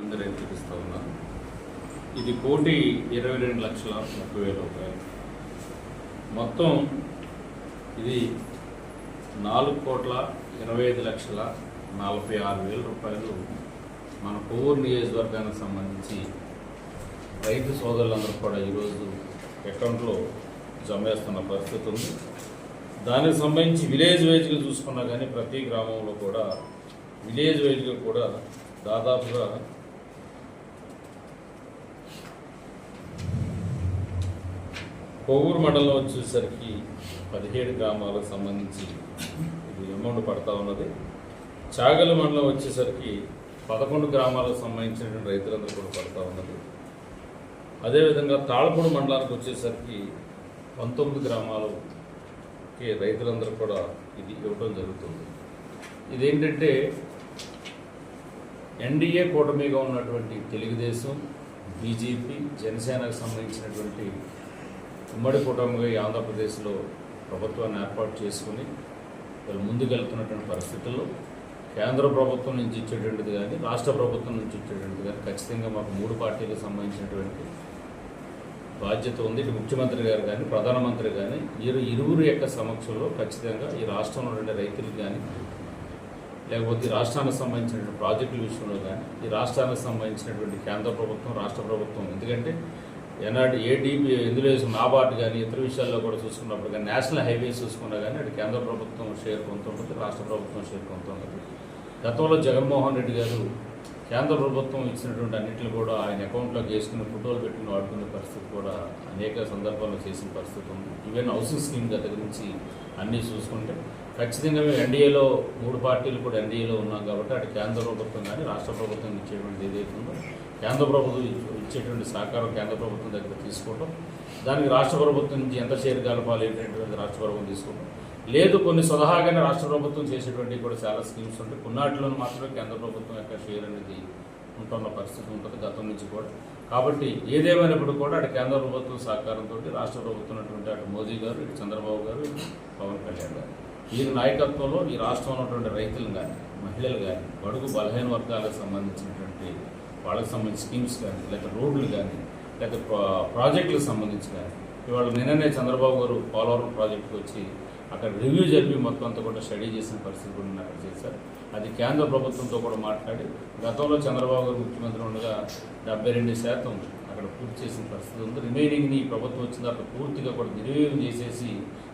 అందరూ చూపిస్తూ ఉన్నా ఇది కోటి ఇరవై రెండు లక్షల ముప్పై వేల రూపాయలు. మొత్తం ఇది నాలుగు కోట్ల ఇరవై ఐదు లక్షల నలభై ఆరు వేల రూపాయలు. మన కొవ్వూరు నియోజకవర్గానికి సంబంధించి రైతు సోదరులందరూ కూడా ఈరోజు అకౌంట్లో జమ చేస్తున్న పరిస్థితి ఉంది. దానికి సంబంధించి విలేజ్ వైజ్గా చూసుకున్నా కానీ ప్రతి గ్రామంలో కూడా విలేజ్ వైజ్గా కూడా దాదాపుగా కొవ్వూరు మండలం వచ్చేసరికి పదిహేడు గ్రామాలకు సంబంధించి ఇది అమౌంట్ పడతా ఉన్నది. చాగల మండలం వచ్చేసరికి పదకొండు గ్రామాలకు సంబంధించినటువంటి రైతులందరూ కూడా పడతా ఉన్నది. అదేవిధంగా తాళపూడి మండలానికి వచ్చేసరికి పంతొమ్మిది గ్రామాలకి రైతులందరూ కూడా ఇది ఇవ్వడం జరుగుతుంది. ఇదేంటంటే ఎన్డీఏ కూటమిగా ఉన్నటువంటి తెలుగుదేశం బీజేపీ జనసేనకు సంబంధించినటువంటి ఉమ్మడి కూటమిగా ఈ ఆంధ్రప్రదేశ్లో ప్రభుత్వాన్ని ఏర్పాటు చేసుకుని వాళ్ళు ముందుకెళ్తున్నటువంటి పరిస్థితుల్లో కేంద్ర ప్రభుత్వం నుంచి ఇచ్చేటువంటిది కానీ రాష్ట్ర ప్రభుత్వం నుంచి ఇచ్చేటువంటిది కానీ ఖచ్చితంగా మాకు మూడు పార్టీలకు సంబంధించినటువంటి బాధ్యత ఉంది. ఇటు ముఖ్యమంత్రి గారు కానీ ప్రధానమంత్రి కానీ ఇరు ఇరువురు యొక్క సమక్షంలో ఖచ్చితంగా ఈ రాష్ట్రంలో ఉండే కానీ లేకపోతే ఈ రాష్ట్రానికి సంబంధించినటువంటి ప్రాజెక్టుల విషయంలో కానీ ఈ రాష్ట్రానికి సంబంధించినటువంటి కేంద్ర ప్రభుత్వం రాష్ట్ర ప్రభుత్వం. ఎందుకంటే ఎనాటి ఏ డీపీ ఎందులో వేసిన నాబార్డు కానీ ఇతర విషయాల్లో కూడా చూసుకున్నప్పుడు కానీ నేషనల్ హైవేస్ చూసుకున్నా కానీ అటు కేంద్ర ప్రభుత్వం షేర్ కొంత ఉంటుంది రాష్ట్ర ప్రభుత్వం షేర్ కొంత ఉంటుంది. గతంలో జగన్మోహన్ రెడ్డి గారు కేంద్ర ప్రభుత్వం ఇచ్చినటువంటి అన్నింటిని కూడా ఆయన అకౌంట్లోకి వేసుకుని ఫోటోలు పెట్టుకుని వాడుకునే పరిస్థితి కూడా అనేక సందర్భాల్లో చేసిన పరిస్థితి ఉంది. ఈవెన్ హౌసింగ్ స్కీమ్ దగ్గర నుంచి అన్నీ చూసుకుంటే ఖచ్చితంగా మేము ఎన్డీఏలో మూడు పార్టీలు కూడా ఎన్డీఏలో ఉన్నాం కాబట్టి అటు కేంద్ర ప్రభుత్వం కానీ రాష్ట్ర ప్రభుత్వం ఇచ్చేటువంటి ఏదైతే ఉందో కేంద్ర ప్రభుత్వం ఇచ్చేటువంటి సహకారం కేంద్ర ప్రభుత్వం దగ్గర తీసుకోవడం దానికి రాష్ట్ర ప్రభుత్వం నుంచి ఎంత షేర్ కలపాలి ఏంటంటే రాష్ట్ర ప్రభుత్వం తీసుకోవడం లేదు కొన్ని సలహాగానే రాష్ట్ర ప్రభుత్వం చేసేటువంటి కూడా చాలా స్కీమ్స్ ఉంటాయి. కొన్నాటిలో మాత్రమే కేంద్ర ప్రభుత్వం యొక్క షేర్ అనేది ఉంటున్న పరిస్థితి ఉంటుంది గతం నుంచి కూడా. కాబట్టి ఏదేమైనప్పుడు కూడా అటు కేంద్ర ప్రభుత్వం సహకారంతో రాష్ట్ర ప్రభుత్వం ఉన్నటువంటి అటు మోదీ గారు ఇటు చంద్రబాబు గారు పవన్ కళ్యాణ్ గారు. వీరి నాయకత్వంలో ఈ రాష్ట్రంలో ఉన్నటువంటి రైతులు కానీ మహిళలు కానీ బడుగు బలహీన వర్గాలకు సంబంధించినటువంటి వాళ్ళకి సంబంధించిన స్కీమ్స్ కానీ లేకపోతే రోడ్లు కానీ లేకపోతే ప్రాజెక్టులకు సంబంధించి కానీ ఇవాళ నిన్ననే చంద్రబాబు గారు పోలవరం ప్రాజెక్టుకి వచ్చి అక్కడ రివ్యూ జరిపి మొత్తం అంతా కూడా స్టడీ చేసిన పరిస్థితి కూడా నేను అక్కడ చేశారు అది కేంద్ర ప్రభుత్వంతో కూడా మాట్లాడి గతంలో చంద్రబాబు గారు ముఖ్యమంత్రి ఉండగా డెబ్బై రెండు శాతం అక్కడ పూర్తి చేసిన పరిస్థితి ఉంది. రిమైనింగ్ని ప్రభుత్వం వచ్చిన తర్వాత పూర్తిగా కూడా దుర్వినియోగం చేసేసి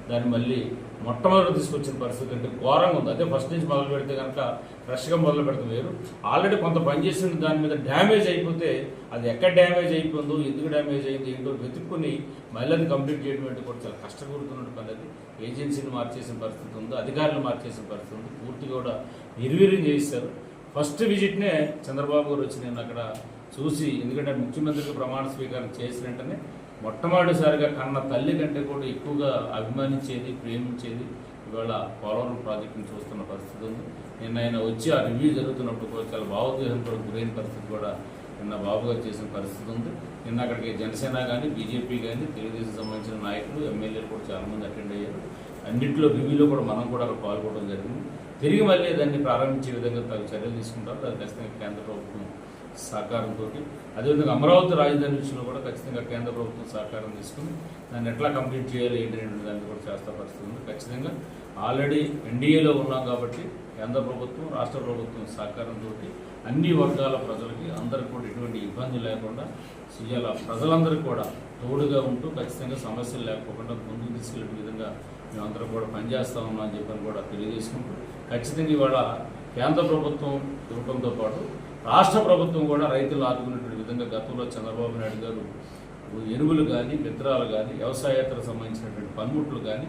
దాన్ని మళ్ళీ మొట్టమొదటి తీసుకొచ్చిన పరిస్థితి అంటే ఘోరంగా ఉంది. అదే ఫస్ట్ నుంచి మొదలు పెడితే కనుక ఫ్రెష్గా మొదలు పెడతాం వేరు. ఆల్రెడీ కొంత పనిచేసిన దాని మీద డ్యామేజ్ అయిపోతే అది ఎక్కడ డ్యామేజ్ అయిపోయిందో ఎందుకు డ్యామేజ్ అయింది ఏంటో వెతుక్కుని మళ్ళీ అది కంప్లీట్ చేయడం అంటే కూడా చాలా కష్టపడుతున్న పని అది. ఏజెన్సీని మార్చేసిన పరిస్థితి ఉంది అధికారులు మార్చేసిన పరిస్థితి ఉంది. పూర్తిగా కూడా నిర్వీర్యం చేయిస్తారు. ఫస్ట్ విజిట్నే చంద్రబాబు గారు వచ్చి నేను అక్కడ చూసి ఎందుకంటే ముఖ్యమంత్రికి ప్రమాణ స్వీకారం చేసిన వెంటనే మొట్టమొదటిసారిగా కన్న తల్లి కంటే కూడా ఎక్కువగా అభిమానించేది ప్రేమించేది ఇవాళ పోలవరం ప్రాజెక్టుని చూస్తున్న పరిస్థితి ఉంది. నిన్న ఆయన వచ్చి ఆ రివ్యూ జరుగుతున్నప్పుడు కూడా చాలా భావోద్వేగంతో గురైన పరిస్థితి కూడా నిన్న బాబు గారు చేసిన పరిస్థితి ఉంది. నిన్న అక్కడికి జనసేన కానీ బీజేపీ కానీ తెలుగుదేశం సంబంధించిన నాయకులు ఎమ్మెల్యేలు కూడా చాలామంది అటెండ్ అయ్యారు. అన్నింటిలో రివ్యూలో కూడా మనం కూడా అక్కడ పాల్గొనడం జరిగింది. తిరిగి మళ్ళీ దాన్ని ప్రారంభించే విధంగా తగు చర్యలు తీసుకుంటారు. అది ఖచ్చితంగా కేంద్ర ప్రభుత్వం సహకారంతో అదేవిధంగా అమరావతి రాజధాని విషయంలో కూడా ఖచ్చితంగా కేంద్ర ప్రభుత్వం సహకారం తీసుకుని దాన్ని ఎట్లా కంప్లీట్ చేయాలి ఏంటి అనే దాన్ని కూడా చేస్తా పరిస్థితి ఉంది. ఖచ్చితంగా ఆల్రెడీ ఎన్డీఏలో ఉన్నాం కాబట్టి కేంద్ర ప్రభుత్వం రాష్ట్ర ప్రభుత్వం సహకారంతో అన్ని వర్గాల ప్రజలకి అందరికి కూడా ఎటువంటి ఇబ్బంది లేకుండా చేయాల? ప్రజలందరికీ కూడా తోడుగా ఉంటూ ఖచ్చితంగా సమస్యలు లేకపోకుండా ముందుకు తీసుకెళ్ళే విధంగా మేమందరం కూడా పనిచేస్తా ఉన్నాం అని చెప్పని కూడా తెలియజేసుకుంటూ ఖచ్చితంగా ఇవాళ కేంద్ర ప్రభుత్వం ఇవ్వడంతో పాటు రాష్ట్ర ప్రభుత్వం కూడా రైతులు ఆదుకునేటువంటి విధంగా గతంలో చంద్రబాబు నాయుడు గారు ఎరువులు కానీ విత్తనాలు కానీ వ్యవసాయేతర సంబంధించినటువంటి పనిముట్లు కానీ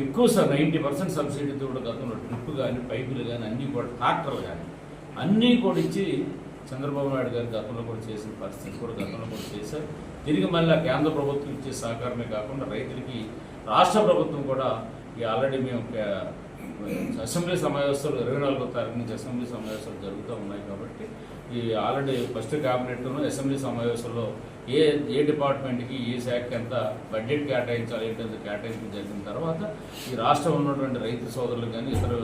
ఎక్కువ సార్ నైంటీ పర్సెంట్ సబ్సిడీతో కూడా గతంలో డ్రిప్ కానీ పైపులు కానీ అన్నీ కూడా ట్రాక్టర్లు కానీ అన్నీ కూడా ఇచ్చి చంద్రబాబు నాయుడు గారు గతంలో కూడా చేసిన పరిస్థితి కూడా గతంలో కూడా చేశారు. తిరిగి మళ్ళీ ఆ కేంద్ర ప్రభుత్వం ఇచ్చే సహకారమే కాకుండా రైతులకి రాష్ట్ర ప్రభుత్వం కూడా ఈ ఆల్రెడీ మేము అసెంబ్లీ సమావేశాలు ఇరవై నాలుగో తారీఖు నుంచి అసెంబ్లీ సమావేశాలు జరుగుతూ ఉన్నాయి కాబట్టి ఈ ఆల్రెడీ ఫస్ట్ క్యాబినెట్లో అసెంబ్లీ సమావేశంలో ఏ ఏ డిపార్ట్మెంట్కి ఏ శాఖకి ఎంత బడ్జెట్ కేటాయించాలి ఏంటంటే కేటాయించడం జరిగిన తర్వాత ఈ రాష్ట్రంలో ఉన్నటువంటి రైతు సోదరులు కానీ ఇతర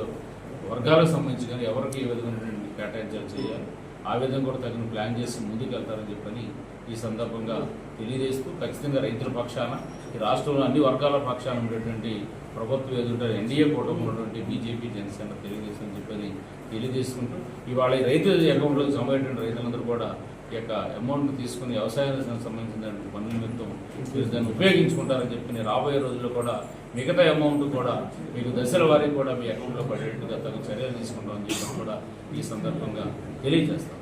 వర్గాలకు సంబంధించి కానీ ఎవరికి ఏ విధమైనటువంటి కేటాయించాలి చేయాలి. ఆ విధంగా కూడా తగిన ప్లాన్ చేసి ముందుకు వెళ్తారని చెప్పని ఈ సందర్భంగా తెలియజేస్తూ ఖచ్చితంగా రైతుల పక్షాన ఈ రాష్ట్రంలో అన్ని వర్గాల పక్షాన ఉండేటువంటి ప్రభుత్వం ఎదుట ఎన్డీఏ కూటమి ఉన్నటువంటి బీజేపీ జనసేన తెలియజేస్తుందని చెప్పని తెలియజేసుకుంటూ ఇవాళ ఈ రైతు అకౌంట్లోకి సమయటువంటి రైతులందరూ కూడా ఈ యొక్క అమౌంట్ తీసుకుని వ్యవసాయానికి సంబంధించిన పనుల నిమిత్తం మీరు దాన్ని ఉపయోగించుకుంటారని చెప్పి రాబోయే రోజుల్లో కూడా మిగతా అమౌంట్ కూడా మీకు దశల వారికి కూడా మీ అకౌంట్లో పడేట్టుగా తగు చర్యలు తీసుకుంటామని చెప్పి కూడా ఈ సందర్భంగా తెలియజేస్తాం